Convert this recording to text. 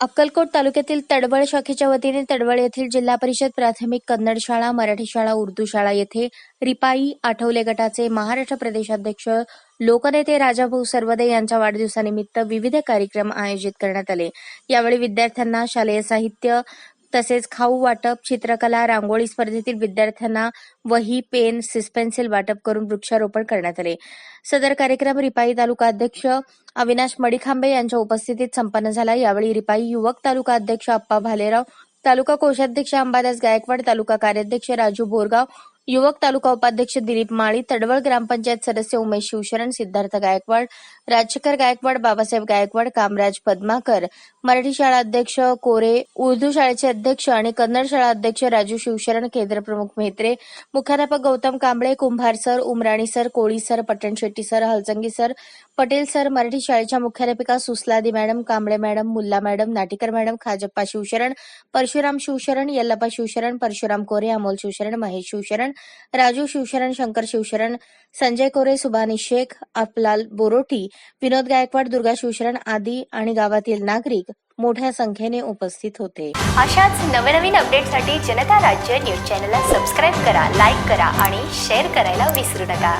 अक्कलकोट तालुक्यातील तडवळ शाखेच्या वतीने तडवळ येथील जिल्हा परिषद प्राथमिक कन्नड शाळा मराठी शाळा उर्दू शाळा येथे रिपाई आठवले गटाचे महाराष्ट्र प्रदेशाध्यक्ष लोकनेते राजाभाऊ सर्वदे यांच्या वाढदिवसानिमित्त विविध कार्यक्रम आयोजित करण्यात आले. यावेळी विद्यार्थ्यांना शालेय साहित्य तसेच खाऊ वाटप चित्रकला रांगोळी स्पर्धेतील विद्यार्थ्यांना वही पेन सिस्पेन्सिल वाटप करून वृक्षारोपण करण्यात आले. सदर कार्यक्रम रिपाई तालुका अध्यक्ष अविनाश मडिखांबे यांच्या उपस्थितीत संपन्न झाला. यावेळी रिपाई युवक तालुका अध्यक्ष अप्पा भालेराव तालुका कोषाध्यक्ष अंबादास गायकवाड तालुका कार्याध्यक्ष राजू बोरगाव युवक तालुका उपाध्यक्ष दिलीप माळी तडवळ ग्रामपंचायत सदस्य उमेश शिवशरण सिद्धार्थ गायकवाड राजशेखर गायकवाड बाबासाहेब गायकवाड कामराज पद्माकर मराठी शाळा अध्यक्ष कोरे उर्दू शाळेचे अध्यक्ष आणि कन्नड शाळा अध्यक्ष राजू शिवशरण केंद्र प्रमुख म्हेत्रे मुख्याध्यापक Gautam Kamble Kumbhar sir Umrani sir Koli sir Patan Shetty sir Halchangi sir Patel sir Marathi शाळेच्या मुख्याध्यापिका Susladi madam Kamble madam Mulla madam Natikar madam Khajappa Shivsharan Parshuram Shivsharan Yallappa Shivsharan Parshuram Kore Amol Shivsharan Mahesh Shivsharan Raju Shivsharan Shankar Shivsharan Sanjay Kore Subani Shaikh Aflal Boroti Vinod Gaikwad Durga Shivsharan आदी आणि गावातील नागरिक मोठ्या संख्येने उपस्थित होते. अशाच नवनवीन अपडेटसाठी जनता राज्य न्यूज चॅनलला सबस्क्राईब करा लाईक करा आणि शेअर करायला विसरू नका.